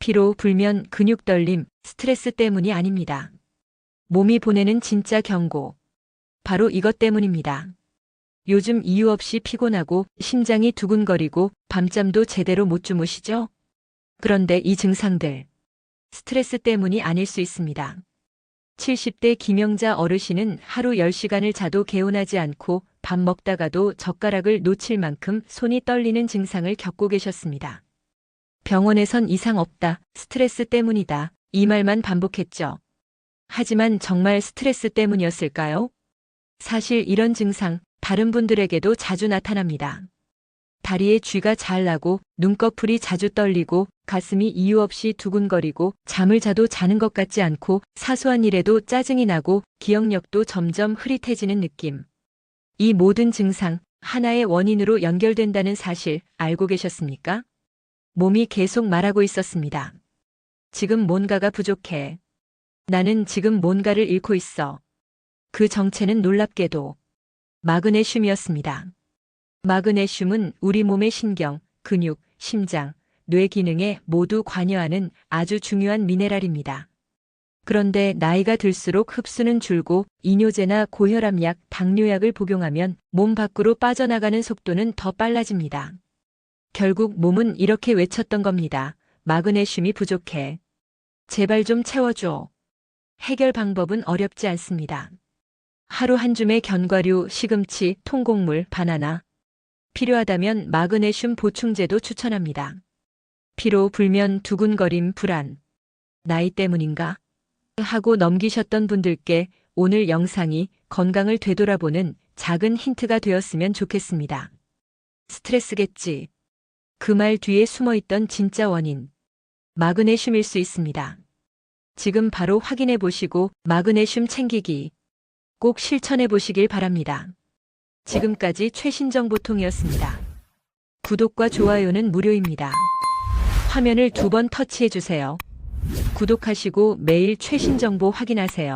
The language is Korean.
피로, 불면, 근육 떨림, 스트레스 때문이 아닙니다. 몸이 보내는 진짜 경고. 바로 이것 때문입니다. 요즘 이유 없이 피곤하고 심장이 두근거리고 밤잠도 제대로 못 주무시죠? 그런데 이 증상들, 스트레스 때문이 아닐 수 있습니다. 70대 김영자 어르신은 하루 10시간을 자도 개운하지 않고 밥 먹다가도 젓가락을 놓칠 만큼 손이 떨리는 증상을 겪고 계셨습니다. 병원에선 이상 없다, 스트레스 때문이다, 이 말만 반복했죠. 하지만 정말 스트레스 때문이었을까요? 사실 이런 증상, 다른 분들에게도 자주 나타납니다. 다리에 쥐가 잘 나고, 눈꺼풀이 자주 떨리고, 가슴이 이유 없이 두근거리고, 잠을 자도 자는 것 같지 않고, 사소한 일에도 짜증이 나고, 기억력도 점점 흐릿해지는 느낌. 이 모든 증상, 하나의 원인으로 연결된다는 사실 알고 계셨습니까? 몸이 계속 말하고 있었습니다. 지금 뭔가가 부족해. 나는 지금 뭔가를 잃고 있어. 그 정체는 놀랍게도 마그네슘이었습니다. 마그네슘은 우리 몸의 신경, 근육, 심장, 뇌 기능에 모두 관여하는 아주 중요한 미네랄입니다. 그런데 나이가 들수록 흡수는 줄고 이뇨제나 고혈압약, 당뇨약을 복용하면 몸 밖으로 빠져나가는 속도는 더 빨라집니다. 결국 몸은 이렇게 외쳤던 겁니다. 마그네슘이 부족해. 제발 좀 채워줘. 해결 방법은 어렵지 않습니다. 하루 한 줌의 견과류, 시금치, 통곡물, 바나나. 필요하다면 마그네슘 보충제도 추천합니다. 피로, 불면, 두근거림, 불안. 나이 때문인가? 하고 넘기셨던 분들께 오늘 영상이 건강을 되돌아보는 작은 힌트가 되었으면 좋겠습니다. 스트레스겠지. 그 말 뒤에 숨어 있던 진짜 원인. 마그네슘일 수 있습니다. 지금 바로 확인해 보시고 마그네슘 챙기기 꼭 실천해 보시길 바랍니다. 지금까지 최신 정보통이었습니다. 구독과 좋아요는 무료입니다. 화면을 두 번 터치해 주세요. 구독하시고 매일 최신 정보 확인하세요.